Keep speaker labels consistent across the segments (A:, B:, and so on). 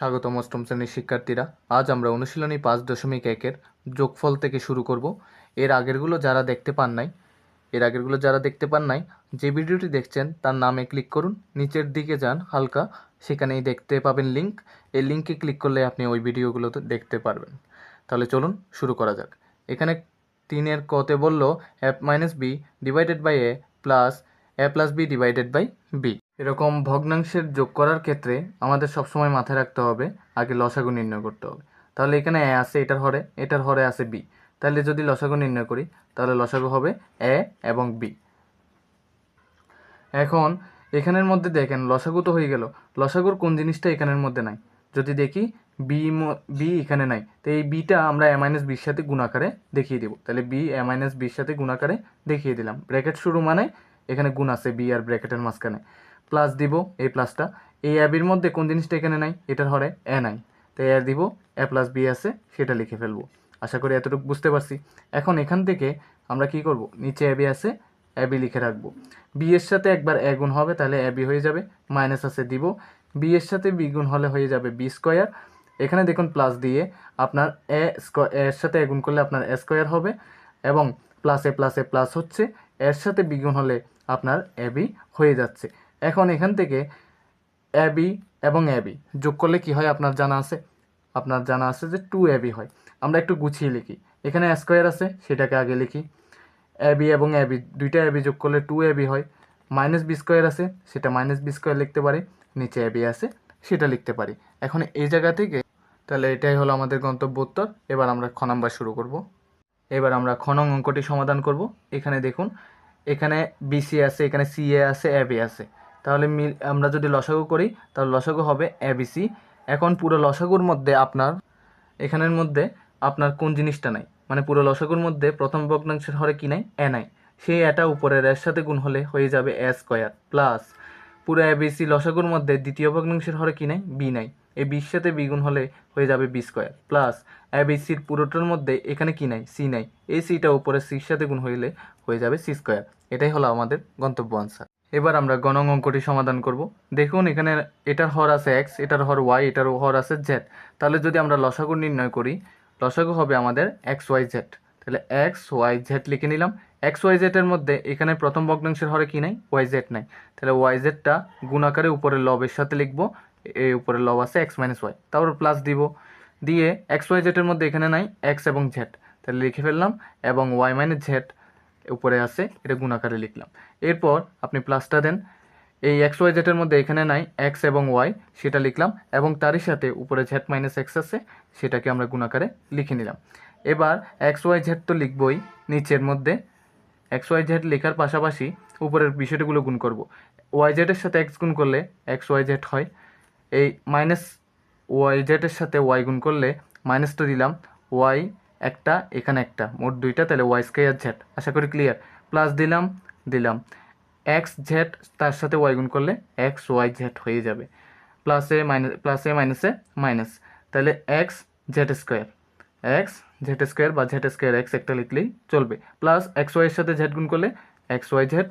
A: স্বাগতম অষ্টম শ্রেণির শিক্ষার্থীরা। আজ আমরা অনুশীলনী পাঁচ দশমিক একের যোগফল থেকে শুরু করব। এর আগেরগুলো যারা দেখতে পান নাই, এর আগেরগুলো যারা দেখতে পান নাই, যে ভিডিওটি দেখছেন তার নামে ক্লিক করুন, নিচের দিকে যান হালকা, সেখানেই দেখতে পাবেন লিংক। এই লিঙ্কে ক্লিক করলে আপনি ওই ভিডিওগুলো দেখতে পারবেন। তাহলে চলুন শুরু করা যাক। এখানে তিনের কতে বলল F minus B divided by A plus A plus B divided by B এরকম ভগ্নাংশের যোগ করার ক্ষেত্রে আমাদের সবসময় মাথায় রাখতে হবে, আগে লসাগু নির্ণয় করতে হবে। তাহলে এখানে এ আছে, এটার হরে এটার হরে আছে বি। তাহলে যদি লসাগু নির্ণয় করি, তাহলে লসাগু হবে এ এবং বি। এখন এখানের মধ্যে দেখেন, লসাগু তো হয়ে গেল। লসাগুর কোন জিনিসটা এখানের মধ্যে নাই? যদি দেখি, বি বি এখানে নাই, তো এই বিটা আমরা এ মাইনাস বির সাথে গুণাকারে দেখিয়ে দেবো। তাহলে বি এ মাইনাস বির সাথে গুণাকারে দেখিয়ে দিলাম। ব্র্যাকেট শুরু মানে এখানে গুণ আছে বি আর ব্র্যাকেটের মাঝখানে। প্লাস দিব এই প্লাসটা এই অ্যাবির মধ্যে কোন জিনিসটা এখানে নাই? এটার হরে এ নাই। তো এ দিব এ প্লাস বি আছে, সেটা লিখে ফেলব। আশা করি এতটুকু বুঝতে পারছি। এখন এখান থেকে আমরা কি করব? নিচে অ্যাবি আছে অ্যাবি লিখে রাখব। বি এর সাথে একবার এ গুণ হবে, তাহলে অ্যাবি হয়ে যাবে মাইনাস আছে দিব। বি এর সাথে বি গুণ হলে হয়ে যাবে বি স্কোয়ার এখানে দেখুন প্লাস দিয়ে আপনার এ স্কোয়ার এর সাথে এ গুণ করলে আপনার এ স্কোয়ার হবে এবং প্লাসে প্লাসে প্লাস হচ্ছে। এর সাথে বিগুণ হলে আপনার এবি হয়ে যাচ্ছে। এখন এখান থেকে অ্যাবি এবং অ্যাবি যোগ করলে কি হয়? আপনার জানা আছে। আপনার জানা আছে যে টু এবি হয়। আমরা একটু গুছিয়ে লিখি। এখানে স্কোয়ার আছে, সেটাকে আগে লিখি। অ্যাবি এবং এবি দুইটা অ্যাবি যোগ করলে টু এবি হয়। মাইনাস বি স্কোয়ার আছে, সেটা মাইনাস বি স্কোয়ার লিখতে পারি। নিচে অ্যাবি আছে, সেটা লিখতে পারি। এখন এই জায়গা থেকে, তাহলে এটাই হলো আমাদের গন্তব্য উত্তর। এবার আমরা খ নাম্বার শুরু করব। এবার আমরা খ নং অঙ্কটি সমাধান করব। এখানে দেখুন, এখানে বিসি আছে, এখানে সিএ আছে অ্যাবি আছে। তাহলে মিল আমরা যদি লসাগু করি, তাহলে লসাগু হবে এবিসি এখন পুরো লসাগুর মধ্যে আপনার, এখানের মধ্যে আপনার কোন জিনিসটা নাই? মানে পুরো লসাগুর মধ্যে প্রথম ভগ্নাংশের হরে কি নাই? এ নাই। সেই এটা উপরের এর সাথে গুণ হলে হয়ে যাবে এ স্কোয়ার প্লাস পুরো এবিসি লসাগুর মধ্যে দ্বিতীয় ভগ্নাংশের হরে কি নাই? বি নাই। এই বির সাথে বি গুণ হলে হয়ে যাবে বি স্কোয়ার প্লাস এবিসির পুরোটার মধ্যে এখানে কি নাই? সি নাই। এই সিটা উপরে সির সাথে গুণ হইলে হয়ে যাবে সি স্কোয়ার এটাই হলো আমাদের গন্তব্য আনসার এবার আমরা গণং অঙ্কটি সমাধান করব। দেখুন, এখানে এটার হর আছে এক্স এটার হর ওয়াই এটার হর আছে জেড তাহলে যদি আমরা লসাগু নির্ণয় করি, লসাগু হবে আমাদের এক্স ওয়াই জেড তাহলে এক্স ওয়াই জেড লিখে নিলাম। এক্স ওয়াই জেডের মধ্যে এখানে প্রথম ভগ্নাংশের হরে কি নাই? ওয়াই জেড নাই। তাহলে ওয়াই জেডটা গুণাকারে উপরে লবের সাথে লিখব। এই উপরে লব আছে এক্স মাইনাস ওয়াই তারপর প্লাস দিব। দিয়ে এক্স ওয়াই জেডের মধ্যে এখানে নাই এক্স এবং জেড তাহলে লিখে ফেললাম এবং ওয়াই মাইনাস জেড উপরে আছে, এটা গুণাকারে লিখলাম। এরপর আপনি প্লাসটা দেন। এই এক্স ওয়াই জেডের মধ্যে এখানে নাই এক্স এবং ওয়াই সেটা লিখলাম এবং তারই সাথে উপরে জেড মাইনাস এক্স আছে, সেটাকে আমরা গুণাকারে লিখে নিলাম। এবার এক্স ওয়াই জেড তো লিখবই নিচের মধ্যে। এক্স ওয়াই জেড লেখার পাশাপাশি উপরের বিষয়টাগুলো গুণ করব। ওয়াই জেডের সাথে এক্স গুণ করলে এক্স ওয়াই জেড হয়। এই মাইনাস ওয়াই জেডের সাথে ওয়াই গুণ করলে মাইনাসটা দিলাম ওয়াই একটা, এখানে একটা, মোট দুইটা, তাহলে ওয়াই স্কোয়ার জেড আশা করি ক্লিয়ার প্লাস দিলাম দিলাম। এক্স জেড তার সাথে ওয়াই গুণ করলে এক্স ওয়াই জেড হয়ে যাবে। প্লাসে মাইনাস প্লাসে মাইনাসে মাইনাস তাহলে X Z square X Z square বা জেড স্কোয়ার এক্স একটা লিখলেই চলবে। প্লাস এক্স ওয়াইয়ের সাথে জেড গুণ করলে এক্স ওয়াই জেড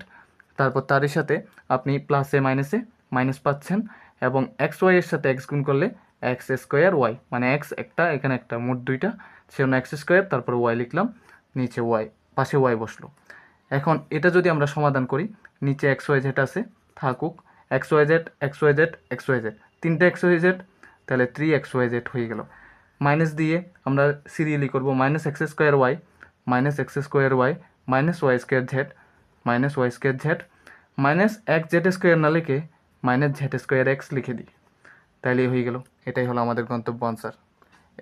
A: তারপর তারই সাথে আপনি প্লাসে মাইনাসে মাইনাস পাচ্ছেন এবং এক্স ওয়াইয়ের সাথে এক্স গুণ করলে এক্স স্কোয়ার ওয়াই মানে এক্স একটা, এখানে একটা, মোট দুইটা। সেজন্য এক্স স্কোয়ার, তারপর ওয়াই লিখলাম, নিচে ওয়াই পাশে ওয়াই বসল। এখন এটা যদি আমরা সমাধান করি, নিচে এক্স ওয়াই জেড আছে, থাকুক X Y Z X Y Z X Y Z তিনটে এক্স ওয়াই জেড তাহলে থ্রি এক্স ওয়াই জেড হয়ে গেল। মাইনাস দিয়ে আমরা সিরিয়ালি করব minus X square Y minus X square Y minus Y square Z minus Y square Z minus এক Z square না লিখে মাইনাস জেড স্কোয়ার এক্স লিখে দিই। তাইলেই হয়ে গেল, এটাই হলো আমাদের গন্তব্য আনসার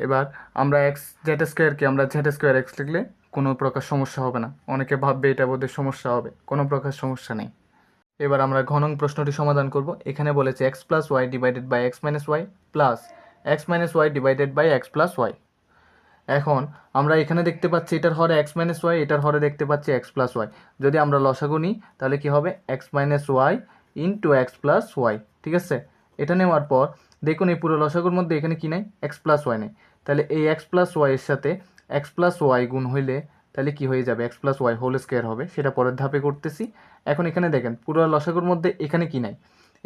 A: এবার আমরা এক্স জেড স্কোয়ারকে আমরা জেড স্কোয়ার এক্স লিখলে কোনো প্রকার সমস্যা হবে না। অনেকে ভাববে এটা বোধহয় সমস্যা হবে। কোনো প্রকার সমস্যা নেই। এবার আমরা ঘনং প্রশ্নটি সমাধান করব। এখানে বলেছে X plus Y divided by X minus Y plus X minus Y divided by X plus Y এখন আমরা এখানে দেখতে পাচ্ছি এটার হরে এক্স মাইনাস ওয়াই এটার হরে দেখতে পাচ্ছি এক্স প্লাস ওয়াই যদি আমরা লসাগু নিই, তাহলে কি হবে? X minus Y into X plus Y ঠিক আছে? এটা নেওয়ার পর দেখুন এই পুরো লসাগুর মধ্যে এখানে কি নাই? এক্স প্লাস ওয়াই নেই। তাহলে এই এক্স প্লাস ওয়াইয়ের সাথে এক্স প্লাস ওয়াই গুণ হইলে তাহলে কি হয়ে যাবে? X plus Y whole square হবে। সেটা পরের ধাপে করতেছি। এখন এখানে দেখেন, পুরো লসাগুর মধ্যে এখানে কি নাই?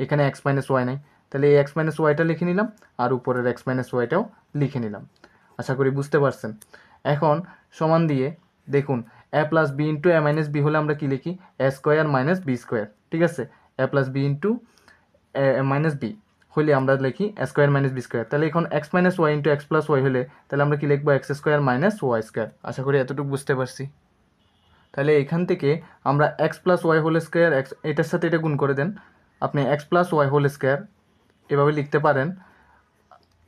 A: এখানে এক্স মাইনাস ওয়াই নাই। তাহলে এই এক্স মাইনাস ওয়াইটা লিখে নিলাম আর উপরের এক্স মাইনাস ওয়াইটাও লিখে নিলাম। আশা করি বুঝতে পারছেন। এখন সমান দিয়ে দেখুন A plus B into A minus B হলে আমরা কি লিখি? A square minus B square ঠিক আছে? A plus B into minus B হলে আমরা লিখি স্কোয়ার মাইনাস বি স্কোয়ার তাহলে এখন X minus Y into X plus Y হলে তাহলে আমরা কি লিখব? X square minus Y square আশা করি এতটুকু বুঝতে পারছি। তাহলে এখান থেকে আমরা X plus Y whole square X এটার সাথে এটা গুণ করে দেন। আপনি X plus Y whole square এভাবে লিখতে পারেন।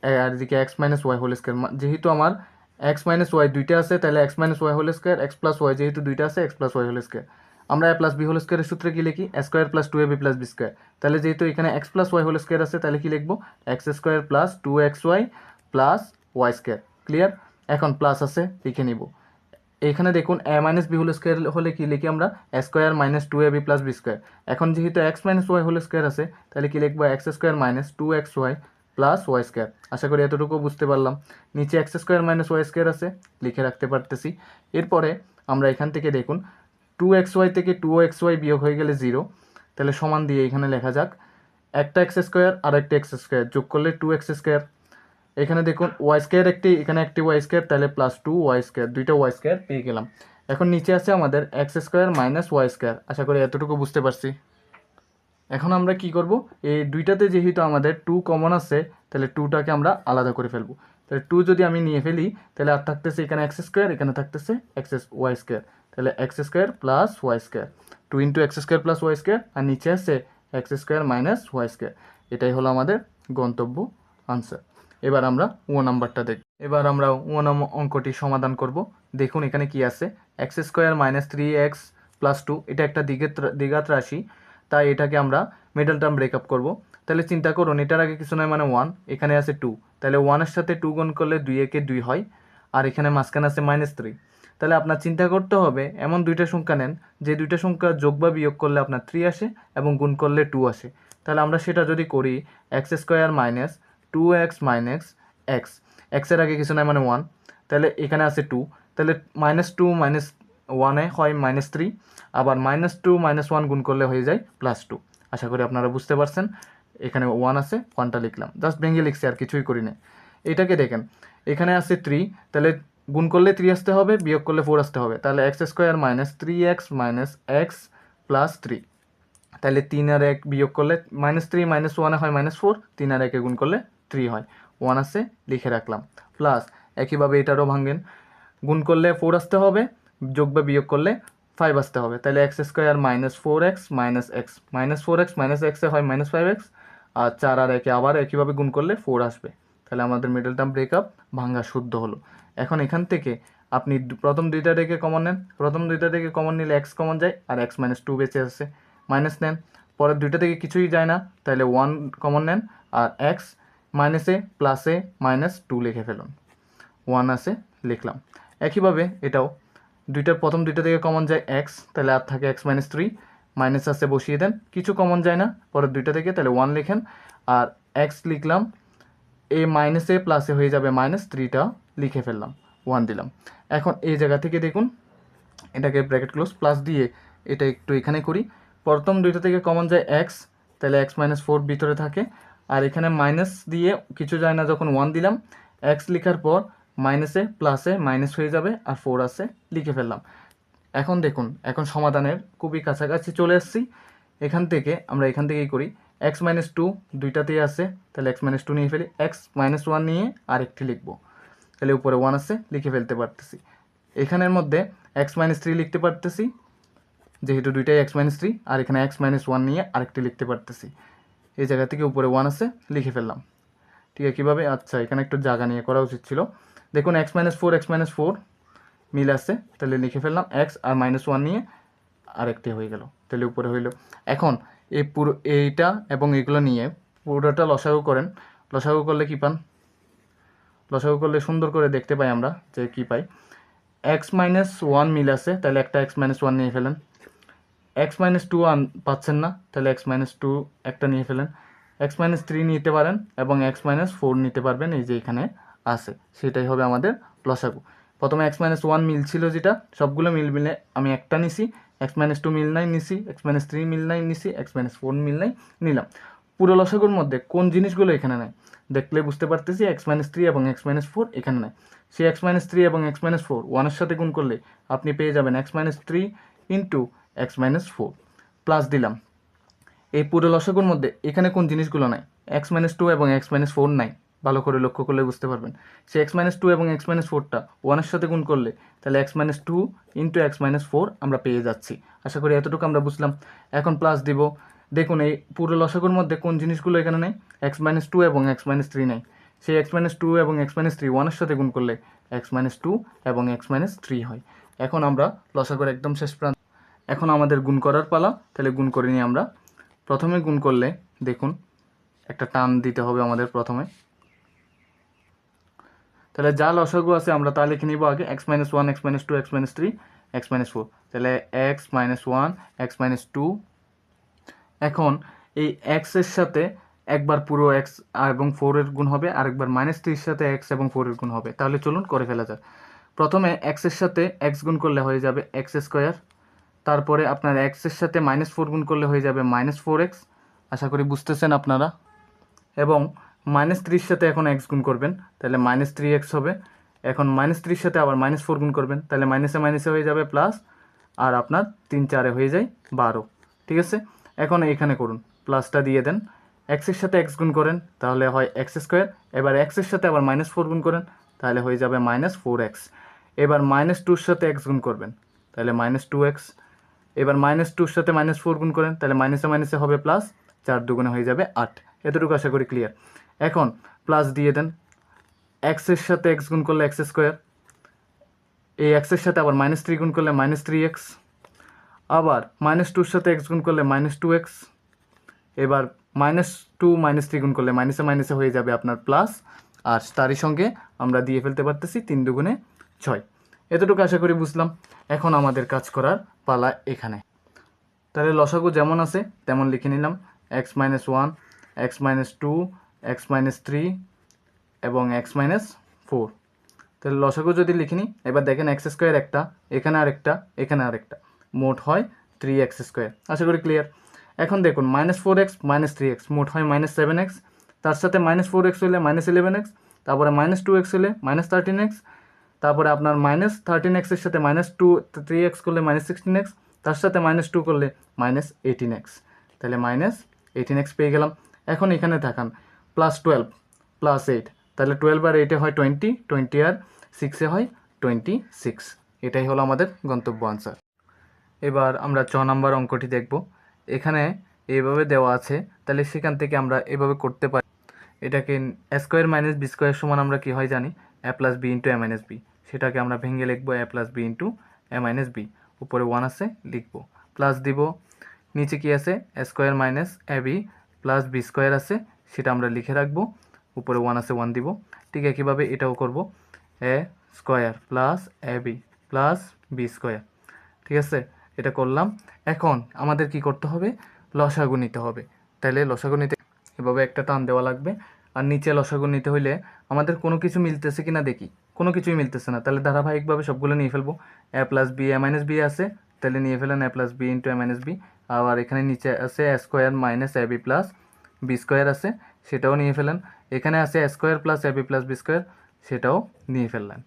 A: আর এদিকে X minus Y whole square যেহেতু আমার এক্স মাইনাস ওয়াই দুইটা আছে, তাহলে X minus Y whole square X plus Y যেহেতু দুইটা আছে X plus Y whole square আমরা এ প্লাস বি হোল স্কোয়ারের সূত্রে কি লিখি? Square plus two A B plus B square তাহলে যেহেতু এখানে X plus Y whole square আছে, তাহলে কি লিখব? X square plus two X Y plus Y square clear এখন প্লাস আছে, লিখে নিব। এখানে দেখুন A minus B whole square হলে কি লিখি আমরা? Square minus two A B plus B square এখন যেহেতু X minus Y whole square আছে, তাহলে কি লিখব? X square minus two X Y plus Y square আশা করি এতটুকু বুঝতে পারলাম। নিচে X square minus Y square আছে, লিখে রাখতে পারতেছি। এরপরে আমরা এখান থেকে দেখুন টু এক্স ওয়াই থেকে টু এক্স ওয়াই বিয়োগ হয়ে গেলে জিরো তাহলে সমান দিয়ে এখানে লেখা যাক, একটা এক্স স্কোয়ার আর একটা এক্স স্কোয়ার যোগ করলে টু এক্স স্কোয়ার এখানে দেখুন ওয়াই স্কোয়ার একটি, এখানে একটি ওয়াই স্কোয়ার তাহলে প্লাস টু ওয়াই স্কোয়ার দুইটা ওয়াই স্কোয়ার পেয়ে গেলাম। এখন নিচে আছে আমাদের X square minus Y square আশা করি এতটুকু বুঝতে পারছি। এখন আমরা কি করব? এই দুইটাতে যেহেতু আমাদের টু কমন আছে, তাহলে টুটাকে আমরা আলাদা করে ফেলব। তাহলে টু যদি আমি নিয়ে ফেলি, তাহলে আর থাকতেছে এখানে এক্স স্কোয়ার এখানে থাকতেছে এক্স ওয়াই স্কোয়ার তাহলে X square plus Y square two into X square plus Y square আর নিচে আছে X square minus Y square এটাই হলো আমাদের গন্তব্য আনসার এবার আমরা ও নাম্বারটা দেখব এবার আমরা ও নাম অঙ্কটি সমাধান করব। দেখুন এখানে কি আছে। X square minus three X plus two এটা একটা দ্বিঘাত দ্বিঘাত রাশি। তাই এটাকে আমরা মিডল টার্ম ব্রেকআপ করব। তাহলে চিন্তা করুন, এটার আগে কিছু নয় মানে ওয়ান এখানে আছে টু তাহলে ওয়ানের সাথে টু গুণ করলে দুই একে দুই হয়। আর এখানে মাঝখানে আছে মাইনাস থ্রি তাহলে আপনার চিন্তা করতে হবে, এমন দুইটা সংখ্যা নেন, যে দুইটা সংখ্যা যোগ বা বিয়োগ করলে আপনার থ্রি আসে এবং গুণ করলে টু আসে। তাহলে আমরা সেটা যদি করি X square minus two X minus X এক্সের আগে কিছু নয় মানে ওয়ান তাহলে এখানে আছে টু তাহলে মাইনাস টু মাইনাস ওয়ানে হয় মাইনাস থ্রি আবার মাইনাস টু মাইনাস ওয়ান গুণ করলে হয়ে যায় প্লাস টু আশা করি আপনারা বুঝতে পারছেন, এখানে ওয়ান আছে ওয়ানটা লিখলাম। জাস্ট ভেঙে লিখছি, আর কিছুই করি না এটাকে দেখেন, এখানে আছে থ্রি তাহলে গুণ করলে থ্রি আসতে হবে, বিয়োগ করলে ফোর আসতে হবে। তাহলে X square minus three X minus X plus three তাহলে তিন আর এক বিয়োগ করলে মাইনাস থ্রি মাইনাস ওয়ানে হয় মাইনাস ফোর তিন আর একে গুণ করলে থ্রি হয়। ওয়ান আছে, লিখে রাখলাম। প্লাস একইভাবে এটারও ভাঙেন। গুণ করলে ফোর আসতে হবে, যোগ বা বিয়োগ করলে ফাইভ আসতে হবে। তাহলে X square minus four X minus X minus four X minus এক্সে হয় মাইনাস ফাইভ এক্স আর চার আর একে আবার একইভাবে গুণ করলে ফোর আসবে। তাহলে আমাদের মিডল টার্ম ব্রেকআপ ভাঙ্গা শুদ্ধ হলো। এখন এখান থেকে আপনি প্রথম দুইটা থেকে কমন নেন। প্রথম দুইটা থেকে কমন নিলে এক্স কমন যায় আর এক্স মাইনাস টু বেঁচে আসছে মাইনাস নেন। পরের দুইটা থেকে কিছুই যায় না। তাহলে ওয়ান কমন নেন আর এক্স মাইনাসে প্লাসে মাইনাস টু লিখে ফেলুন। ওয়ান আছে লিখলাম। একইভাবে এটাও। দুইটার প্রথম দুইটা থেকে কমন যায় এক্স তাহলে আর থাকে এক্স মাইনাস থ্রি মাইনাস আছে বসিয়ে দেন। কিছু কমন যায় না। পরের দুইটা থেকে তাহলে ওয়ান লিখেন। আর এক্স লিখলাম। এ মাইনাসে প্লাসে হয়ে যাবে মাইনাস থ্রিটা লিখে ফেললাম ওয়ান দিলাম। এখন এই জায়গা থেকে দেখুন, এটাকে ব্র্যাকেট ক্লোজ প্লাস দিয়ে এটা একটু এখানে করি। প্রথম দুইটা থেকে কমন যায় এক্স তাহলে এক্স মাইনাস ফোর ভিতরে থাকে। আর এখানে মাইনাস দিয়ে কিছু যায় না, যখন ওয়ান দিলাম এক্স লেখার পর মাইনাসে প্লাসে মাইনাস হয়ে যাবে আর ফোর আছে, লিখে ফেললাম। এখন দেখুন, এখন সমাধানের খুবই কাছাকাছি চলে এসেছি। এখান থেকে, আমরা এখান থেকেই করি। এক্স মাইনাস টু দুইটাতেই আছে, তাহলে এক্স মাইনাস টু নিয়ে ফেলি এক্স মাইনাস ওয়ান নিয়ে আরেকটি লিখব। তাহলে উপরে ওয়ান আছে, লিখে ফেলতে পারতেছি। এখানের মধ্যে এক্স মাইনাস থ্রি লিখতে পারতেছি, যেহেতু দুইটাই এক্স মাইনাস থ্রি আর এখানে এক্স মাইনাস ওয়ান নিয়ে আরেকটি লিখতে পারতেছি। এই জায়গা থেকে উপরে ওয়ান আছে, লিখে ফেললাম। ঠিক আছে কীভাবে আচ্ছা এখানে একটু জায়গা নিয়ে করা উচিত ছিল। দেখুন X minus four X minus four মিল আছে, তাহলে লিখে ফেললাম এক্স আর মাইনাস ওয়ান নিয়ে আরেকটি হয়ে গেল। তাহলে উপরে হইল। এখন এই পুরো, এইটা এবং এগুলো নিয়ে পুরোটা লসাগু করেন। লসাগু করলে কি পান? লসাগু করলে সুন্দর করে দেখতে পাই আমরা যে কি পাই। এক্স মাইনাস ওয়ান মিল আছে, তাহলে একটা এক্স মাইনাস ওয়ান নিয়ে ফেলেন। এক্স মাইনাস টু আন, পাচ্ছেন না, তাহলে এক্স মাইনাস টু একটা নিয়ে ফেলেন। এক্স মাইনাস থ্রি নিতে পারেন এবং এক্স মাইনাস ফোর নিতে পারবেন, এই যে এখানে আছে। সেটাই হবে আমাদের লসাগু। প্রথমে এক্স মাইনাস ওয়ান মিল ছিল যেটা, সবগুলো মিল মিলে আমি একটা নিছি। এক্স মাইনাস টু মিল নাই, নিছি। এক্স মাইনাস থ্রি মিল নাই, নিছি। এক্স মাইনাস ফোর মিল নাই, নিলাম। পুরো লসাগুর মধ্যে কোন জিনিসগুলো এখানে নাই? দেখলে বুঝতে পারতেছি এক্স মাইনাস থ্রি এবং এক্স মাইনাস ফোর এখানে নাই। সেই এক্স মাইনাস থ্রি এবং এক্স মাইনাস ফোর ওয়ানের সাথে গুণ করলে আপনি পেয়ে যাবেন X minus three into X minus four plus দিলাম। এই পুরো লসাগুর মধ্যে এখানে কোন জিনিসগুলো নাই? এক্স মাইনাস টু এবং এক্স মাইনাস ফোর নাই। ভালো করে লক্ষ্য করলে বুঝতে পারবেন সে এক্স মাইনাস টু এবং এক্স মাইনাস ফোরটা ওয়ানের সাথে গুণ করলে তাহলে X minus two into X minus four আমরা পেয়ে যাচ্ছি আশা করি এতটুকু আমরা বুঝলাম এখন প্লাস দিব দেখুন এই পুরো লসাগুর মধ্যে কোন জিনিসগুলো এখানে নেই এক্স মাইনাস টু এবং এক্স মাইনাস থ্রি নেই সেই এক্স মাইনাস টু এবং এক্স মাইনাস থ্রি ওয়ানের সাথে গুণ করলে এক্স মাইনাস টু এবং এক্স মাইনাস থ্রি হয় এখন আমরা লসাগুর একদম শেষ প্রান্ত এখন আমাদের গুণ করার পালা তাহলে গুণ করে নিই আমরা প্রথমে গুণ করলে দেখুন একটা টান দিতে হবে আমাদের প্রথমে তাহলে যা লসাগু আছে আমরা তা লিখে নিব আগে X minus one X minus two X minus three X minus four তাহলে X minus one X minus two এখন এই এক্সের সাথে একবার পুরো এক্স এবং ফোরের গুণ হবে, আরেকবার মাইনাস থ্রির সাথে এক্স এবং ফোরের গুণ হবে। তাহলে চলুন করে ফেলা যাক। প্রথমে এক্সের সাথে এক্স গুণ করলে হয়ে যাবে এক্স স্কোয়ার তারপরে আপনার এক্সের সাথে মাইনাস ফোর গুণ করলে হয়ে যাবে মাইনাস ফোর এক্স আশা করি বুঝতেছেন আপনারা। এবং মাইনাস থ্রির সাথে এখন এক্স গুণ করবেন, তাহলে মাইনাস থ্রি এক্স হবে। এখন মাইনাস থ্রির সাথে আবার মাইনাস ফোর গুণ করবেন, তাহলে মাইনাসে মাইনাসে হয়ে যাবে প্লাস আর আপনার তিন চারে হয়ে যায় বারো। ঠিক আছে? এখন এইখানে করুন প্লাসটা দিয়ে দেন। এক্সের সাথে এক্স গুণ করেন, তাহলে হয় এক্স স্কোয়ার এবার এক্সের সাথে আবার মাইনাস ফোর গুণ করেন, তাহলে হয়ে যাবে মাইনাস ফোর এক্স এবার মাইনাস টুর সাথে এক্স গুণ করবেন, তাহলে মাইনাস টু এক্স এবার মাইনাস টুর সাথে মাইনাস ফোর গুণ করেন, তাহলে মাইনাসে মাইনাসে হবে প্লাস চার দুগুণে হয়ে যাবে আট। এতটুকু আশা করি ক্লিয়ার এখন প্লাস দিয়ে দেন এক্সের সাথে এক্স গুণ করলে এক্স স্কোয়ার এই এক্সের সাথে আবার মাইনাস থ্রি গুণ করলে মাইনাস থ্রি এক্স আবার মাইনাস টুর সাথে এক্স গুণ করলে মাইনাস টু এক্স এবার মাইনাস টু মাইনাস থ্রি গুণ করলে মাইনাসে মাইনাসে হয়ে যাবে আপনার প্লাস আর তারই সঙ্গে আমরা দিয়ে ফেলতে পারতেছি তিন দুগুণে ছয়। এতটুকু আশা করি বুঝলাম। এখন আমাদের কাজ করার পালা এখানে। তাহলে লসাগু যেমন আছে, তেমন লিখে নিলাম। X minus one x minus two, x minus three এবং এক্স মাইনাস ফোর। তাহলে লসাগু যদি লিখি নিই এবার দেখেন এক্স স্কোয়ার একটা, এখানে আরেকটা এখানে আরেকটা মোট হয় থ্রি এক্স স্কোয়ার। আশা করি ক্লিয়ার এখন দেখুন, minus four x, minus three x, মোট হয় মাইনাস সেভেন এক্স। তার সাথে মাইনাস ফোর এক্স হলে মাইনাস ইলেভেন এক্স, তারপরে মাইনাস টু এক্স হলে মাইনাস থার্টিন এক্স, তারপরে আপনার মাইনাস থার্টিন এক্সের সাথে মাইনাস টু, থ্রি এক্স করলে মাইনাস সিক্সটিন এক্স, তার সাথে মাইনাস টু করলে মাইনাস এইটিন এক্স। তাহলে মাইনাস এইটিন এক্স পেয়ে গেলাম। এখন এখানে থাকান প্লাস টুয়েলভ প্লাস এইট তাহলে টুয়েলভ আর এইটে হয় টোয়েন্টি টোয়েন্টি আর সিক্সে হয় টোয়েন্টি সিক্স এটাই হলো আমাদের গন্তব্য আনসার এবার আমরা ছ নম্বর অঙ্কটি দেখব। এখানে এইভাবে দেওয়া আছে, তাহলে সেখান থেকে আমরা এভাবে করতে পারি। এটাকে স্কোয়ার মাইনাস বি স্কোয়ার সমান আমরা কী হয় জানি? A plus b into a minus b সেটাকে আমরা ভেঙে লিখব a plus b into a minus b উপরে ওয়ান আছে, লিখব। প্লাস দিব, নিচে কি আছে? Square minus a b plus b square আছে, সেটা আমরা লিখে রাখব। উপরে ওয়ান আছে ওয়ান দিব। ঠিক একইভাবে এটাও করব। A square plus a b plus b square ঠিক আছে? এটা করলাম। এখন আমাদের কি করতে হবে? লসাগু নিতে হবে। তাইলে লসাগু নিতে এভাবে একটা টান দেওয়া লাগবে। আর নিচে লসাগু নিতে হইলে আমাদের কোনো কিছু মিলতেছে কিনা দেখি। কোনো কিছুই মিলতেছে না। তাহলে ধারাবাহিকভাবে সবগুলো নিয়ে ফেলব। A plus b a minus b আছে। তাহলে নিয়ে ফেলেন a plus b into a minus b আবার এখানে নিচে আছে square minus a b plus b square আছে, সেটাও নিয়ে ফেলেন। এখানে আছে square plus a b plus b square সেটাও নিয়ে ফেললেন।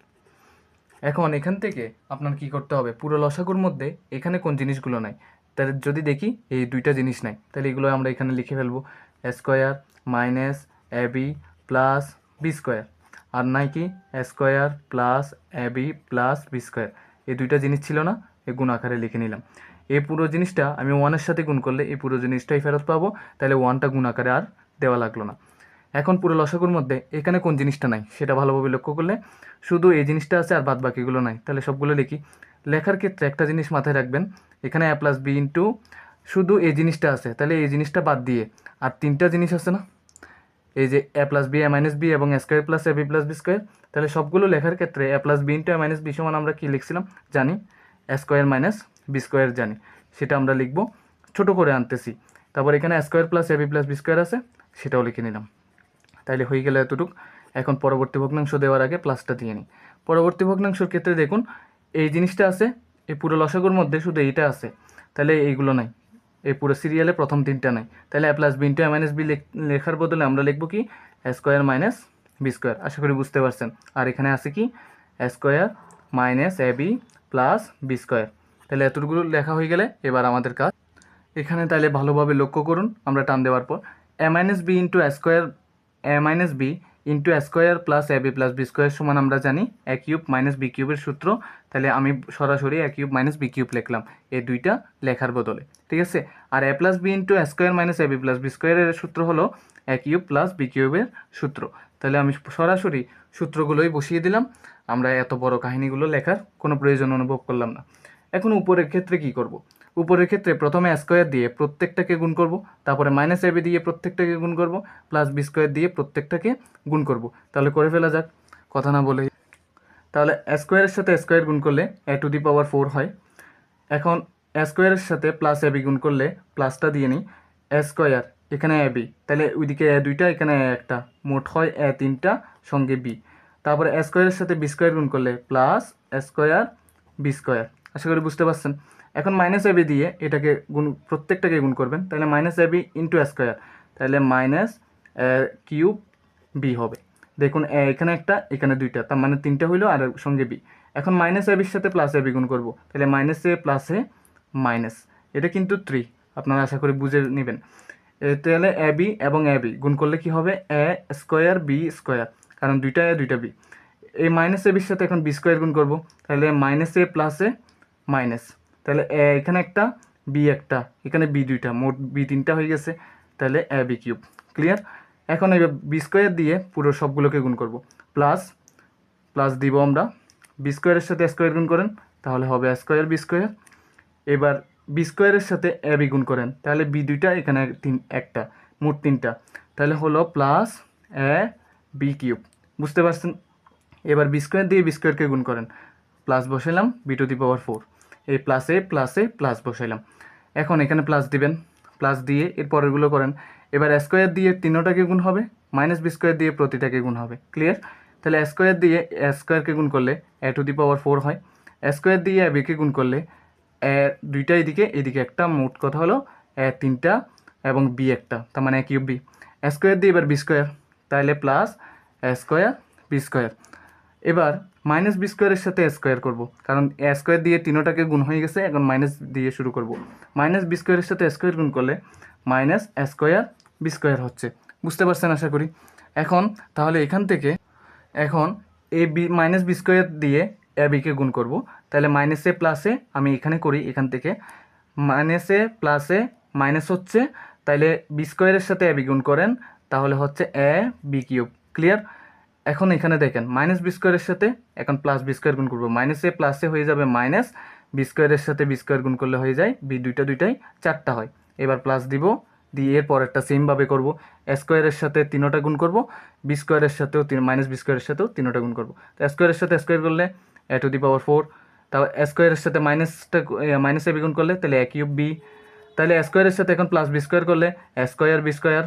A: এখন এখান থেকে আপনার কি করতে হবে? পুরো লসাগুর মধ্যে এখানে কোন জিনিসগুলো নাই? তাহলে যদি দেখি, এই দুইটা জিনিস নাই, তাহলে এগুলো আমরা এখানে লিখে ফেলব। Square minus a b plus b square আর নাই কি? Square plus a b plus b square এই দুইটা জিনিস ছিল না, এ গুণ আকারে লিখে নিলাম। এই পুরো জিনিসটা আমি ওয়ানের সাথে গুণ করলে এই পুরো জিনিসটাই ফেরত পাবো। তাহলে ওয়ানটা গুণ আকারে আর দেওয়া লাগল না। এখন পুরো লসাগুর মধ্যে এখানে কোন জিনিসটা নাই সেটা ভালোভাবে লক্ষ্য করলে শুধু এই জিনিসটা আছে আর বাদ বাকিগুলো নাই। তাহলে সবগুলো লিখি। লেখার ক্ষেত্রে একটা জিনিস মাথায় রাখবেন, এখানে এ প্লাস বি ইন্টু শুধু এই জিনিসটা আছে। তাহলে এই জিনিসটা বাদ দিয়ে আর তিনটা জিনিস আছে না? এই যে a plus b a minus b এবং square plus a b plus b square তাহলে সবগুলো লেখার ক্ষেত্রে a plus b into a minus b সমান আমরা কী লিখছিলাম? জানি। A square minus b square জানি, সেটা আমরা লিখব, ছোট করে আনতেছি। তারপর এখানে square plus a b plus b square আছে, সেটাও লিখে নিলাম। তাইলে হয়ে গেলে এতটুক। এখন পরবর্তী ভগ্নাংশ দেওয়ার আগে প্লাসটা দিয়ে নিই। পরবর্তী ভগ্নাংশের ক্ষেত্রে দেখুন, এই জিনিসটা আছে, এই পুরো লসাগুর মধ্যে শুধু এইটা আছে। তাহলে এইগুলো নাই। এই পুরো সিরিয়ালে প্রথম তিনটা নাই। তাহলে a plus b into a minus b লেখার বদলে আমরা লিখব কি স্কোয়ার মাইনাস বি স্কোয়ার। আশা করি বুঝতে পারছেন। আর এখানে আছে কি square minus a b plus b square তাহলে এতটুকু লেখা হয়ে গেলে এবার আমাদের কাজ। এখানে তাহলে ভালোভাবে লক্ষ্য করুন, আমরা টান দেওয়ার পর। A minus b into square a minus b into square plus a b plus b square সমান আমরা জানি এ কিউব মাইনাস বি কিউবের সূত্র। তাহলে আমি সরাসরি a cube minus b cube লিখলাম এই দুইটা লেখার বদলে। ঠিক আছে? আর a plus b into square minus a b plus b স্কোয়ারের সূত্র হলো এ কিউব প্লাস বি কিউবের সূত্র। তাহলে আমি সরাসরি সূত্রগুলোই বসিয়ে দিলাম। আমরা এত বড় কাহিনীগুলো লেখার কোনো প্রয়োজন অনুভব করলাম না। এখন উপরের ক্ষেত্রে কি করব? উপরের ক্ষেত্রে প্রথমে স্কোয়ার দিয়ে প্রত্যেকটাকে গুণ করব, তারপরে মাইনাস এবি দিয়ে প্রত্যেকটাকে গুণ করব প্লাস বি স্কোয়ার দিয়ে প্রত্যেকটাকে গুণ করব। তাহলে করে ফেলা যাক, কথা না বলে। তাহলে স্কোয়ারের সাথে স্কোয়ার গুণ করলে এ টু দি পাওয়ার ফোর হয়। এখন স্কোয়ারের সাথে প্লাস এবি গুণ করলে প্লাসটা দিয়ে নিই। স্কোয়ার এখানে এ বি। তাহলে ওইদিকে এ দুইটা, এখানে এ একটা। মোট হয় এ তিনটা, সঙ্গে বি। তারপরে স্কোয়ারের সাথে বি স্কোয়ার গুণ করলে প্লাস স্কোয়ার বি স্কোয়ার। আশা করি বুঝতে পারছেন? এখন মাইনাস এবি দিয়ে এটাকে গুণ, প্রত্যেকটাকে গুণ করবেন। তাহলে minus a b into square. তাহলে মাইনাস কিউব বি হবে। দেখুন, এ এখানে একটা, এখানে দুইটা। তার মানে তিনটা হইল আর সঙ্গে বি। এখন মাইনাস এবির সাথে প্লাস এবি গুণ করব। তাহলে minus a plus a minus. এটা কিন্তু থ্রি আপনারা আশা করি বুঝে নেবেন। এ তাহলে এ, বি এবং এ, বি। গুণ করলে কি হবে? A square, b square. কারণ দুইটা এ, দুইটা বি। এই মাইনাস এ, বির সাথে এখন বি স্কোয়ার গুণ করব। তাহলে minus a plus a minus তাহলে এ এখানে একটা, বি একটা। এখানে বি দুইটা। মোট বি তিনটা হয়ে গেছে। তাহলে এ, বি কিউব। ক্লিয়ার এখন এই বি স্কোয়ার দিয়ে পুরো সবগুলোকে গুণ করব। প্লাস প্লাস দিব আমরা। বি স্কোয়ারের সাথে স্কোয়ার গুণ করেন। তাহলে হবে স্কোয়ার, বি স্কোয়ার। এবার বি স্কোয়ারের সাথে এ বি গুণ করেন। তাহলে বি দুইটা, এখানে তিন, একটা, মোট তিনটা। তাহলে হলো প্লাস এ বি কিউব বুঝতে পারছেন? এবার বি স্কোয়ার দিয়ে বি স্কোয়ারকে গুণ করেন। Plus বসাইলাম b to the power four এই প্লাসে প্লাসে প্লাস বসাইলাম। এখন এখানে প্লাস দিবেন। প্লাস দিয়ে এর পরেরগুলো করেন। এবার স্কোয়ার দিয়ে তিনোটাকে গুণ হবে মাইনাস বি স্কোয়ার দিয়ে প্রতিটাকে গুণ হবে। ক্লিয়ার তাহলে স্কোয়ার দিয়ে স্কোয়ারকে গুণ করলে a to the power four হয়। স্কোয়ার দিয়ে এ বিকে গুণ করলে দুইটা এদিকে এদিকে একটা, মোট কথা হলো, এ, তিনটা এবং বি একটা, তার মানে কিউব বি। স্কোয়ার দিয়ে এবার বি স্কোয়ার তাহলে প্লাস স্কোয়ার, বি স্কোয়ার। এবার মাইনাস বি স্কোয়ারের সাথে স্কোয়ার করব, কারণ স্কোয়ার দিয়ে তিনোটাকে গুণ হয়ে গেছে, এখন মাইনাস দিয়ে শুরু করব। মাইনাস বি স্কোয়ারের সাথে স্কোয়ার গুণ করলে মাইনাস স্কোয়ার বি স্কোয়ার হচ্ছে। বুঝতে পারছেন আশা করি? এখন তাহলে এখান থেকে, এখন a b, minus b square দিয়ে এ বিকে গুণ করব। তাহলে মাইনাসে প্লাসে আমি এখানে করি এখান থেকে। মাইনাসে প্লাসে মাইনাস হচ্ছে, তাহলে বি স্কোয়ারের সাথে এ বি গুণ করেন, তাহলে হচ্ছে এ বি কিউব ক্লিয়ার এখন এখানে দেখেন মাইনাস বি স্কোয়ারের সাথে, এখন প্লাস বি স্কোয়ার গুণ করব। মাইনাসে প্লাসে হয়ে যাবে মাইনাস বি স্কোয়ারের সাথে বি স্কোয়ার গুণ করলে হয়ে যায় বি দুইটা দুইটাই চারটা হয়। এবার প্লাস দিব, দিয়ে এর পরেরটা সেমভাবে করব। স্কোয়ারের সাথে তিনোটা গুণ করব বি স্কোয়ারের সাথেও তিন মাইনাস বি স্কোয়ারের সাথেও তিনোটা গুণ করব। তো স্কোয়ারের সাথে স্কোয়ার করলে এ টু দি পাওয়ার ফোর তারপর স্কোয়ারের সাথে মাইনাসটা মাইনাস এ বি গুণ করলে তাহলে এ কিউব বি তাহলে স্কোয়ারের সাথে এখন প্লাস বি স্কোয়ার করলে স্কোয়ার বি স্কোয়ার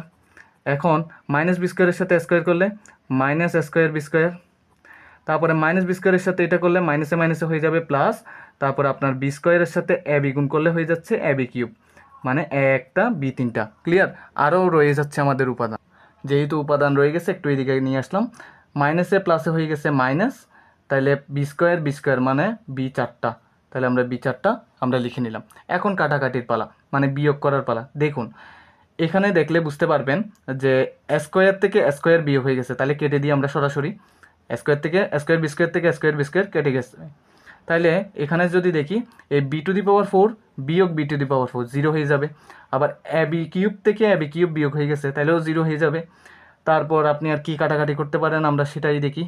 A: এখন মাইনাস বি স্কোয়ারের সাথে স্কোয়ার করলে মাইনাস স্কোয়ার বি স্কোয়ার তারপরে মাইনাস বি স্কোয়ারের সাথে এটা করলে মাইনাসে মাইনাসে হয়ে যাবে প্লাস তারপর আপনার বি স্কোয়ারের সাথে এ বি গুণ করলে হয়ে যাচ্ছে এ বি কিউব মানে এ একটা বি তিনটা। ক্লিয়ার আরও রয়ে যাচ্ছে আমাদের উপাদান। যেহেতু উপাদান রয়ে গেছে, একটু এদিকে নিয়ে আসলাম। মাইনাসে প্লাসে হয়ে গেছে মাইনাস তাহলে বি স্কোয়ার বি স্কোয়ার মানে বি চারটা। তাহলে আমরা বি চারটা আমরা লিখে নিলাম। এখন কাটাকাটির পালা মানে বিয়োগ করার পালা। দেখুন, এখানে দেখলে বুঝতে পারবেন যে স্কোয়ার থেকে স্কোয়ার বিয়োগ হয়ে গেছে। তাহলে কেটে দিই আমরা সরাসরি। স্কোয়ার থেকে স্কোয়ার বি স্কোয়ার থেকে স্কোয়ার বি স্কোয়ার কেটে গেছে। তাহলে এখানে যদি দেখি, এই b to the power four বিয়োগ b to the power four zero হয়ে যাবে। আবার এ বি কিউব থেকে এ বি কিউব বিয়োগ হয়ে গেছে তাহলেও জিরো হয়ে যাবে। তারপর আপনি আর কি কাটাকাটি করতে পারেন আমরা সেটাই দেখি।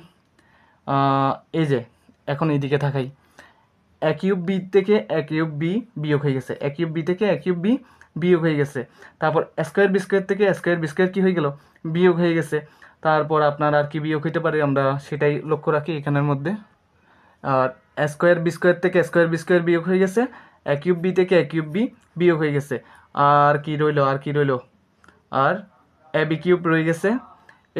A: এই যে, এখন এইদিকে থাকাই। এক কিউব বি থেকে এক ইউব বি বিয়োগ হয়ে গেছে। এক ইউব বি থেকে এক ইউব বি বিয়োগ হয়ে গেছে। তারপর স্কোয়ার বি স্কোয়ার থেকে স্কোয়ার বি স্কোয়ার কী হয়ে গেল? বিয়োগ হয়ে গেছে। তারপর আপনার আর কি বিয়োগ হইতে পারে আমরা সেটাই লক্ষ্য রাখি এখানের মধ্যে। আর স্কোয়ার বি স্কোয়ার থেকে স্কোয়ার বি স্কোয়ার বিয়োগ হয়ে গেছে। এক কিউব বি থেকে এ কিউব বি বিয়োগ হয়ে গেছে। আর কি রইল, আর কি রইল? আর এ বি কিউব রয়ে গেছে।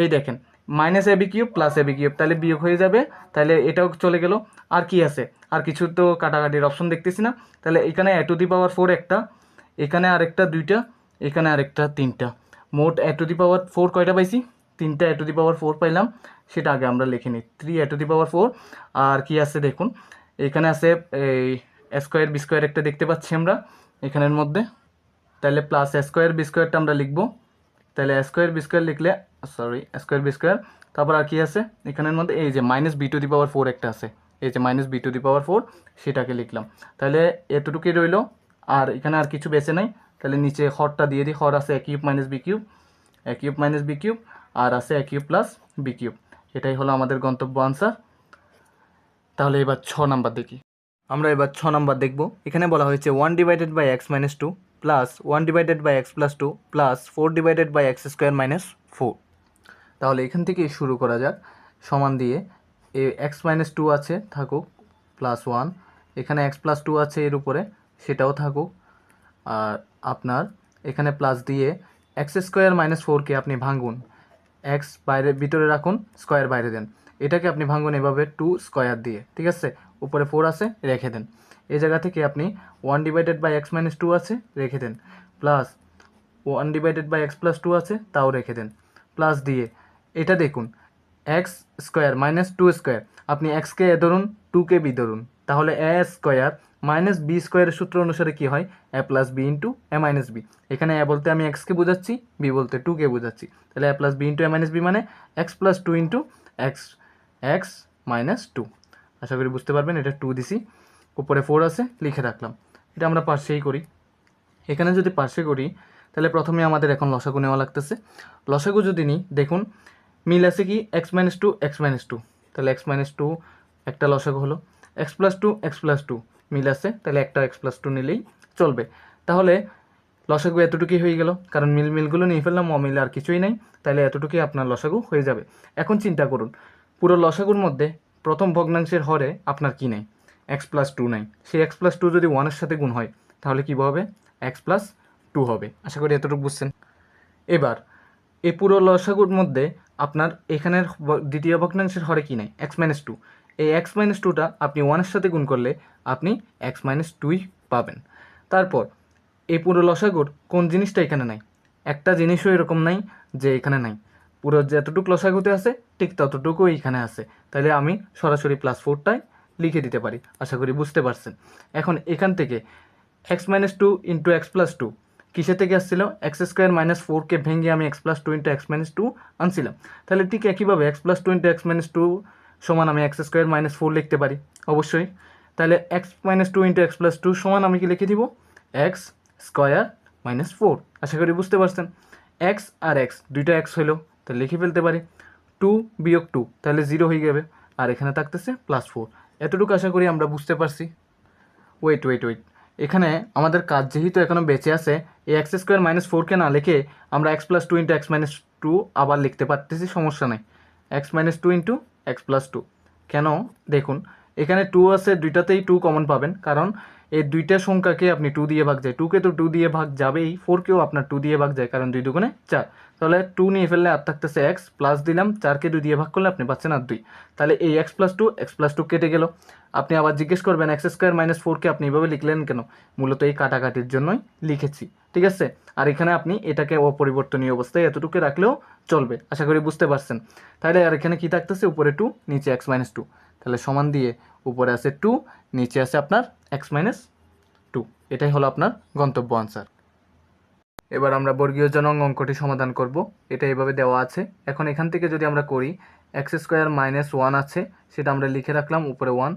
A: এই দেখেন minus a b cube plus a b cube. তাহলে বিয়োগ হয়ে যাবে, তাহলে এটাও চলে গেল। আর কি আছে? আর কিছু তো কাটাকাটির অপশন দেখতেছি না। তাহলে এখানে এ টু দি পাওয়ার ফোর একটা, এখানে আরেকটা দুইটা, এখানে আরেকটা তিনটা। মোট এ টু দি পাওয়ার ফোর কয়টা পাইছি? তিনটা এ টু দি পাওয়ার ফোর পাইলাম। সেটা আগে আমরা লিখে নিই। Three a to the power four আর কি আছে দেখুন। এখানে আছে এই স্কোয়ার বি স্কোয়ার একটা দেখতে পাচ্ছি আমরা এখানের মধ্যে। তাহলে প্লাস স্কোয়ার বি স্কোয়ারটা আমরা লিখব। তাহলে স্কোয়ার বি স্কোয়ার লিখলে সরি স্কোয়ার বি স্কোয়ার তারপর আর কি আছে? এখানের মধ্যে এই যে minus b to the power four একটা আছে। এই যে minus b to the power four সেটাকে লিখলাম। তাহলে এতটুকুই রইল। আর এখানে আর কিছু বেঁচে নাই। তাহলে নিচে হরটা দিয়ে দিই। হর আছে a cube minus b cube a cube minus b cube আর আছে a cube plus b cube এটাই হলো আমাদের গন্তব্য আনসার তাহলে এবার ছ নাম্বার দেখি। আমরা এবার ছ নাম্বার দেখব। এখানে বলা হয়েছে one divided by x minus two plus one divided by x plus two plus four divided by x square minus four তাহলে এখান থেকে শুরু করা যাক। সমান দিয়ে এ এক্স মাইনাস টু আছে, থাকুক প্লাস ওয়ান এখানে এক্স প্লাস টু আছে এর উপরে, সেটাও থাকুক। আর আপনার এখানে প্লাস দিয়ে এক্স স্কোয়ার মাইনাস ফোরকে আপনি ভাঙুন। এক্স বাইরে, ভিতরে রাখুন স্কোয়ার বাইরে দেন। এটাকে আপনি ভাঙুন এভাবে টু স্কোয়ার দিয়ে, ঠিক আছে? উপরে ফোর আছে, রেখে দেন। এই জায়গা থেকে আপনি one divided by x minus two আছে, রেখে দেন। Plus one divided by x plus two আছে, তাও রেখে দেন। প্লাস দিয়ে এটা দেখুন x square minus two square আপনি এক্সকে এ ধরুন টুকে বি ধরুন। তাহলে এ স্কোয়ার মাইনাস বি স্কোয়ারের সূত্র অনুসারে কী হয়? A plus b into a minus b এখানে এ বলতে আমি এক্সকে বোঝাচ্ছি বি বলতে টুকে বোঝাচ্ছি। তাহলে a plus b into a minus b মানে x plus two into x x minus two আশা করি বুঝতে পারবেন, এটা টু দিছি। উপরে ফোর আছে, লিখে রাখলাম। এটা আমরা পার্শেই করি। এখানে যদি পার্শে করি, তাহলে প্রথমে আমাদের এখন লসাগু নেওয়া লাগতেছে। লসাগু যদি নিই, দেখুন, মিল আছে কি? X minus two x minus two তাহলে এক্স মাইনাস টু একটা লসাগু হলো। X plus two x plus two মিল আছে। তাহলে একটা এক্স প্লাস টু নিলেই চলবে। তাহলে লসাগু এতটুকুই হয়ে গেল। কারণ মিল মিলগুলো নিয়ে ফেললাম, অমিল আর কিছুই নাই। তাহলে এতটুকুই আপনার লসাগু হয়ে যাবে। এখন চিন্তা করুন, পুরো লসাগুর মধ্যে প্রথম ভগ্নাংশের হরে আপনার কি নেই? এক্স প্লাস টু নাই সেই এক্স প্লাস টু যদি ওয়ানের সাথে গুণ হয়, তাহলে কী হবে? এক্স প্লাস টু হবে। আশা করি এতটুকু বুঝছেন। এবার এই পুরো লসাগুর মধ্যে আপনার এখানের দ্বিতীয় ভগ্নাংশের হরে কি নাই? এক্স মাইনাস টু এই এক্স মাইনাস টুটা আপনি ওয়ানের সাথে গুণ করলে আপনি এক্স মাইনাস টুই পাবেন। তারপর এই পুরো লসাগুর কোন জিনিসটা এখানে নাই? একটা জিনিসও এরকম নাই যে এখানে নাই। পুরো যতটুকু লসাগুতে আছে, ঠিক ততটুকু এখানে আছে। তাহলে আমি সরাসরি প্লাস ফোরটাই লিখে দিতে পারি। আশা করি বুঝতে পারছেন। এখন এখান থেকে x minus two into x plus two কিসে থেকে আসছিল? এক্স স্কোয়ার মাইনাস ফোরকে ভেঙে আমি x plus two into x minus two আনছিলাম। তাহলে ঠিক একইভাবে x plus two into x minus two সমান আমি এক্স স্কোয়ার মাইনাস ফোর লিখতে পারি, অবশ্যই। তাহলে x minus two into x plus two সমান আমি কি লিখে দিব? এক্স স্কোয়ার মাইনাস ফোর আশা করি বুঝতে পারছেন। এক্স আর এক্স দুইটা এক্স হইল, তাহলে লিখে ফেলতে পারি। টু বিয়োগ টু তাহলে জিরো হয়ে যাবে। আর এখানে থাকতেছে প্লাস ফোর এতটুকু আশা করি আমরা বুঝতে পারছি। ওয়েট ওয়েট ওয়েট এখানে আমাদের কাজ যেহেতু এখনও বেঁচে আছে, এই এক্স স্কোয়ার মাইনাস ফোরকে না লিখে আমরা x plus two into x minus two আবার লিখতে পারতেছি, সমস্যা নেই। X minus two into x plus two কেন? দেখুন, এখানে টু আছে, দুইটাতেই টু কমন পাবেন। কারণ এই দুইটা সংখ্যাকে আপনি টু দিয়ে ভাগ যায়। টুকে তো টু দিয়ে ভাগ যাবেই ফোরকেও আপনার টু দিয়ে ভাগ যায়, কারণ দুই দুগুণে চার। তাহলে টু নিয়ে ফেললে আর থাকতেছে এক্স প্লাস দিলাম, চারকে দুই দিয়ে ভাগ করলে আপনি পাচ্ছেন আর দুই। তাহলে এই x plus two x plus two কেটে গেল। আপনি আবার জিজ্ঞেস করবেন এক্স স্কোয়ার মাইনাস ফোরকে আপনি এভাবে লিখলেন কেন? মূলত এই কাটাকাটির জন্যই লিখেছি, ঠিক আছে? আর এখানে আপনি এটাকে অপরিবর্তনীয় অবস্থায় এতটুকু রাখলেও চলবে, আশা করি বুঝতে পারছেন। তাহলে আর এখানে কি থাকতেছে? উপরে টু নিচে এক্স মাইনাস টু তাহলে সমান দিয়ে উপরে আছে টু নিচে আছে আপনার এক্স মাইনাস টু। এটাই হলো আপনার গন্তব্য আনসার। এবার আমরা বর্গীয় জনক অঙ্কটি সমাধান করব। এটা এভাবে দেওয়া আছে। এখন এখান থেকে যদি আমরা করি, এক্স স্কোয়ার মাইনাস ওয়ান আছে, সেটা আমরা লিখে রাখলাম উপরে ওয়ান।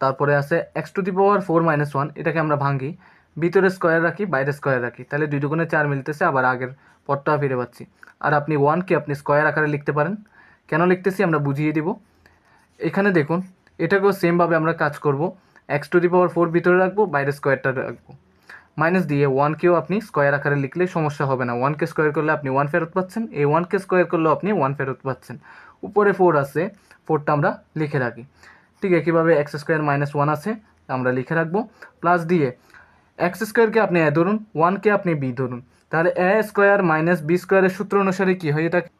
A: তারপরে আছে x to the power four minus one, এটাকে আমরা ভাঙি। ভিতরে স্কোয়ার রাখি, বাইরে স্কোয়ার রাখি। তাহলে দুই দুগুণে চার মিলতেছে, আবার আগের পদটা ফিরে পাচ্ছি। আর আপনি ওয়ানকে আপনি স্কোয়ার আকারে লিখতে পারেন। কেন লিখতেছি আমরা বুঝিয়ে দিব। এখানে দেখুন, এটাকেও সেমভাবে আমরা কাজ করব। X to the power four ভিতরে রাখব বাইরে স্কোয়ারটা রাখব। মাইনাস দিয়ে ওয়ানকেও আপনি স্কোয়ার আকারে লিখলে সমস্যা হবে না। ওয়ানকে স্কোয়ার করলে আপনি ওয়ান ফেরত পাচ্ছেন, এই ওয়ানকে স্কোয়ার করলেও আপনি ওয়ান ফেরত পাচ্ছেন। উপরে ফোর আছে ফোরটা আমরা লিখে রাখি। ঠিক একইভাবে এক্স স্কোয়ার মাইনাস ওয়ান আছে, আমরা লিখে রাখব। প্লাস দিয়ে এক্স স্কোয়ারকে আপনি এ ধরুন ওয়ানকে আপনি বি ধরুন। তাহলে এ স্কোয়ার মাইনাস বি স্কোয়ারের সূত্র অনুসারে কী হয়ে থাকে?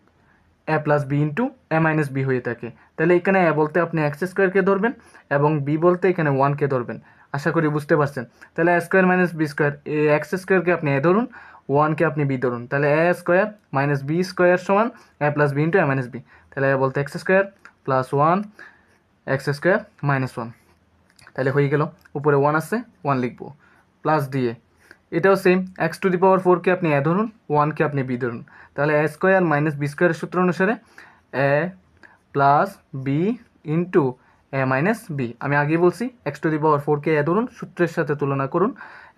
A: A plus b into a minus b হয়ে থাকে। তাহলে এখানে এ বলতে আপনি এক্স স্কোয়ারকে ধরবেন এবং বি বলতে এখানে ওয়ানকে ধরবেন। আশা করি বুঝতে পারছেন। তাহলে a square minus b square, a x স্কোয়ারকে আপনি এ ধরুন ওয়ানকে আপনি বি ধরুন। তাহলে a square minus b square সমান a plus b into a minus b. তাহলে এ বলতে x square plus one, x square minus one. তাহলে হয়ে গেল, উপরে ওয়ান আছে, ওয়ান লিখব। প্লাস দিয়ে এটাও same x to the power ফোরকে আপনি এ ধরুন ওয়ানকে আপনি বি ধরুন। তাহলে এ স্কোয়ার মাইনাস বি স্কোয়ারের সূত্র অনুসারে a plus b into a minus b আমি আগেই বলছি এক্স টু দি পাওয়ার ফোরকে এ ধরুন, সূত্রের সাথে তুলনা করুন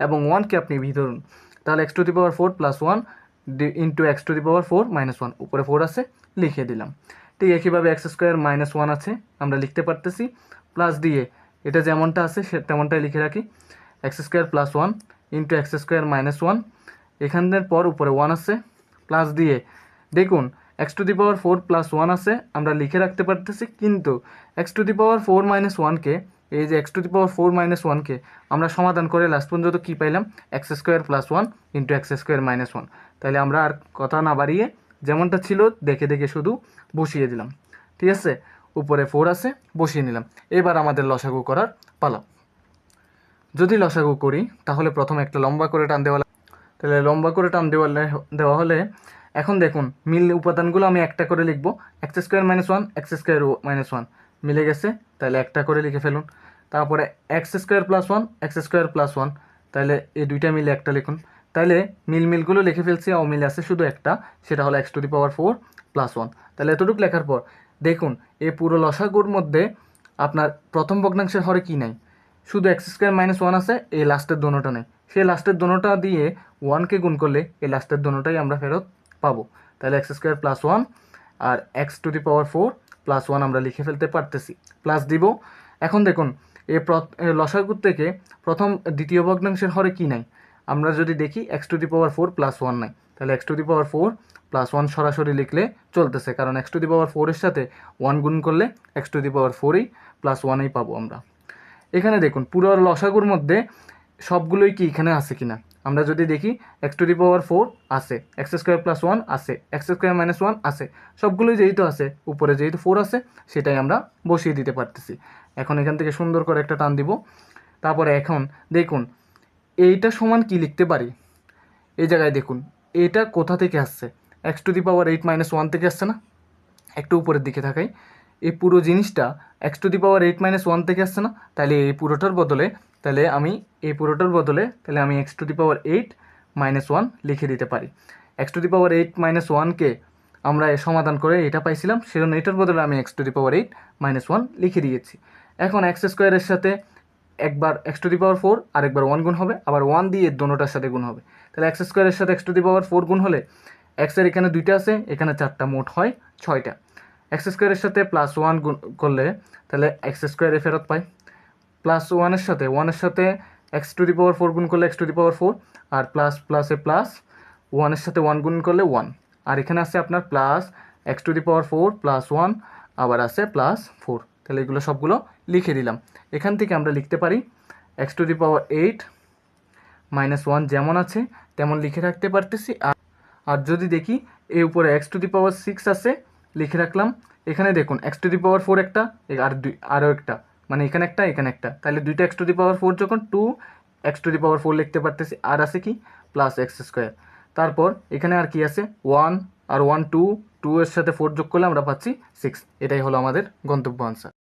A: এবং ওয়ানকে আপনি বি ধরুন। তাহলে x to the power four plus one into x to the power four minus one উপরে ফোর আছে, লিখে দিলাম। ঠিক একইভাবে এক্স স্কোয়ার মাইনাস ওয়ান আছে, আমরা লিখতে পারতেছি। প্লাস দিয়ে এটা যেমনটা আছে, সে তেমনটাই লিখে রাখি। X square plus one into x square minus one এখানের পর উপরে ওয়ান আছে প্লাস দিয়ে দেখুন x to the power four plus one আছে, আমরা লিখে রাখতে পারতেছি, কিন্তু x to the power four minus ওয়ানকে এই যে x to the power four minus ওয়ানকে আমরা সমাধান করে লাস্ট পর্যন্ত কী পাইলাম? X square plus one into x square minus one তাহলে আমরা আর কথা না বাড়িয়ে যেমনটা ছিল, দেখে দেখে শুধু বসিয়ে দিলাম। ঠিক আছে? উপরে ফোর আছে, বসিয়ে নিলাম। এবার আমাদের লসাগু করার পালা। যদি লসাগু করি, তাহলে প্রথমে একটা লম্বা করে টান দেওয়া তাহলে লম্বা করে টান দেওয়া দেওয়া হলে এখন দেখুন, মিল উপাদানগুলো আমি একটা করে লিখব। X square minus one x square minus one মিলে গেছে, তাহলে একটা করে লিখে ফেলুন। তারপরে x square plus one x square plus one তাহলে এই দুইটা মিলে একটা লিখুন। তাহলে মিল মিলগুলো লিখে ফেলছি অমিল আছে শুধু একটা। সেটা হলো x to the power four plus one তাহলে এতটুকু লেখার পর, দেখুন, এই পুরো লসাগুর মধ্যে আপনার প্রথম ভগ্নাংশের হরে কি নাই? শুধু এক্স স্কোয়ার মাইনাস ওয়ান আছে, এই লাস্টের দোনোটা নেই। সেই লাস্টের দোনোটা দিয়ে ওয়ানকে গুণ করলে এই লাস্টের দোনোটাই আমরা ফেরত পাবো। তাহলে x square plus one R x to the power four plus one আমরা লিখে ফেলতে পারতেছি। প্লাস দিব। এখন দেখুন, এ লসাগুর থেকে প্রথম দ্বিতীয় ভগ্নাংশের হরে কি নাই? আমরা যদি দেখি x to the power four plus one নাই। তাহলে x to the power four plus one সরাসরি লিখলে চলতেছে। কারণ এক্স টু দি পাওয়ার ফোরের সাথে ওয়ান গুণ করলে এক্স টু দি পাওয়ার ফোরই প্লাস ওয়ানেই পাবো আমরা। এখানে দেখুন, পুরো লসাগুর মধ্যে সবগুলোই কি এখানে আছে কিনা? আমরা যদি দেখি x to the power four আছে এক্স স্কোয়ার প্লাস ওয়ান আছে এক্স স্কোয়ার মাইনাস ওয়ান আছে, সবগুলোই যেহেতু আছে, উপরে যেহেতু ফোর আছে, সেটাই আমরা বসিয়ে দিতে পারতেছি। এখন এখান থেকে সুন্দর করে একটা টান দিব। তারপরে এখন দেখুন, এইটা সমান কি লিখতে পারি? এই জায়গায় দেখুন, এটা কোথা থেকে আসছে? X to the power eight minus one থেকে আসছে না? একটু উপরের দিকে থাকাই এই পুরো জিনিসটা x to the power eight minus one থেকে আসছে না? তাহলে এই পুরোটার বদলে তাহলে আমি এই পুরোটার বদলে তাহলে আমি x to the power eight minus one লিখে দিতে পারি। X to the power eight minus ওয়ানকে আমরা সমাধান করে এটা পাইছিলাম, সেজন্য এটার বদলে আমি x to the power eight minus one লিখে দিয়েছি। এখন এক্স স্কোয়ারের সাথে একবার x to the power four আর একবার ওয়ান গুণ হবে, আবার ওয়ান দিয়ে দোনোটার সাথে গুণ হবে। তাহলে এক্স স্কোয়ারের সাথে x to the power four গুণ হলে এক্সের এখানে দুইটা আছে, এখানে চারটা মোট হয় ছয়টা। এক্স স্কোয়ারের সাথে প্লাস ওয়ান গুণ করলে তাহলে এক্স স্কোয়ারে ফেরত পাই। প্লাস ওয়ানের সাথে ওয়ানের সাথে x to the power four গুণ করলে x to the power four R plus প্লাসে প্লাস ওয়ানের সাথে ওয়ান গুণ করলে ওয়ান আর এখানে আছে আপনার plus x to the power four plus one আবার আছে প্লাস ফোর তাহলে এগুলো সবগুলো লিখে দিলাম। এখান থেকে আমরা লিখতে পারি x to the power eight minus one যেমন আছে, তেমন লিখে রাখতে পারতেছি। আর আর যদি দেখি এই উপরে x to the power six আছে, লিখে রাখলাম। এখানে দেখুন x to the power four একটা, আর দুই, আরও একটা। মানে এখানে একটা এখানে একটা। তাহলে দুইটা x to the power four যখন two x to the power four লিখতে পারতেছি, আর আছে কি? প্লাস এক্স স্কোয়ার তারপর এখানে আর কি আছে? ওয়ান আর ওয়ান টু টু এর সাথে ফোর যোগ করলে আমরা পাচ্ছি সিক্স এটাই হলো আমাদের গন্তব্য আনসার